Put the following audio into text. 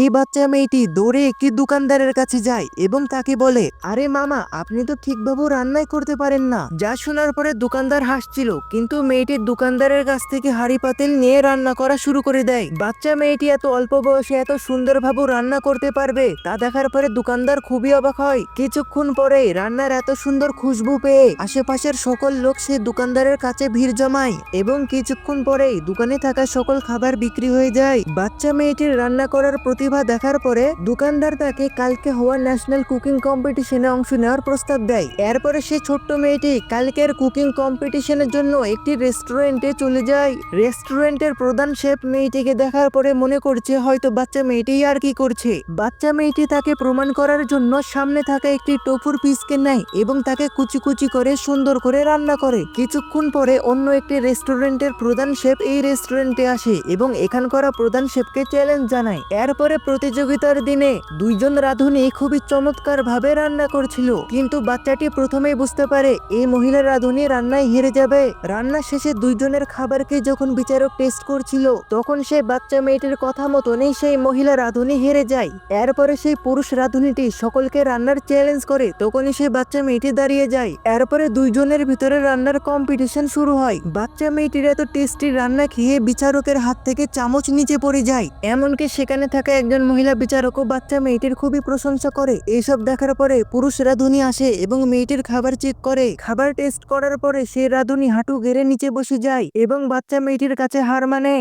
এই বাচ্চা মেয়েটি দৌড়ে একটি দোকানদারের কাছে যায় এবং তাকে বলে, আরে মামা, আপনি তো ঠিকভাবে রান্নাই করতে পারেন না। যা শোনার পরে দোকানদার হাসছিল, কিন্তু মেয়েটির দোকানদারের কাছ থেকে হাড়ি পাতিল নিয়ে রান্না করা শুরু করে দেয়। বাচ্চা মেয়েটি এত অল্প বয়সে এত সুন্দরভাবে রান্না করতে পারবে, তা দেখার পরে দোকানদার খুবই অবাক হয়। কিছুক্ষণ পরে রান্নার এত সুন্দর খুশবু পেয়ে আশেপাশের সকল লোক সে দোকানদারের কাছে ভিড় জমায় এবং কিছুক্ষণ পরেই দোকানে থাকা সকল খাবার বিক্রি হয়ে যায়। বাচ্চা মেয়েটির রান্না করার প্রতিভা দেখার পরে দোকানদার তাকে কালকে হওয়া ন্যাশনাল কুকিং কম্পিটিশনে অংশ নেওয়ার প্রস্তাব দেয়। এরপরে সে ছোট্ট মেয়েটি কালকের কুকিং কম্পিটিশনের জন্য একটি রেস্টুরেন্টে চলে যায়। রেস্টুরেন্টের প্রধান শেফ মেয়েটিকে দেখার পরে মনে করছে হয়তো বাচ্চা মেয়েটি আর কি করছে। বাচ্চা মেয়েটি তাকে প্রমাণ করার জন্য সামনে থাকা একটি টোফুর পিসকে নেয় এবং তাকে কুচি কুচি করে সুন্দর করে রান্না করে। কিছুক্ষণ পরে অন্য একটি রেস্টুরেন্টের প্রধান শেফ এই রেস্টুরেন্টে আসে এবং এখানকার প্রধান শেফকে চ্যালেঞ্জ জানায়। এরপরে প্রতিযোগিতার দিনে দুইজন রাঁধুনি খুবই চমৎকার ভাবে রান্না করছিল। কিন্তু বাচ্চাটি প্রথমেই বুঝতে পারে এই মহিলা রাঁধুনি রান্নায় হেরে যাবে। রান্না শেষে দুইজনের খাবারকে যখন বিচারক টেস্ট করছিল, তখন সে বাচ্চা মেয়েটির কথা মতনই সেই মহিলা রাঁধুনি হেরে যায়। এরপরে সেই পুরুষ রাঁধুনিটি সকলকে রান্নার চ্যালেঞ্জ করে, তখনই সেই বাচ্চা মেয়েটি দাঁড়িয়ে যায়। এরপরে দুইজনের ভিতরে রান্নার কম্পিটিশন শুরু হয়। বাচ্চা মেয়েটির এত টেস্টি রান্না খেয়ে বিচারকের হাত থেকে চামচ নিচে পড়ে যায়। এমনকি সেখানে থাকা একজন মহিলা বিচারকও বাচ্চা মেয়েটির খুবই প্রশংসা করে। এইসব দেখার পরে পুরুষ রাঁধুনি আসে এবং মেয়েটির খাবার চেক করে। খাবার টেস্ট করার পরে সে রাঁধুনি হাঁটু গেড়ে নিচে বসে যায় এবং বাচ্চা মেয়েটির কাছে হার মানে।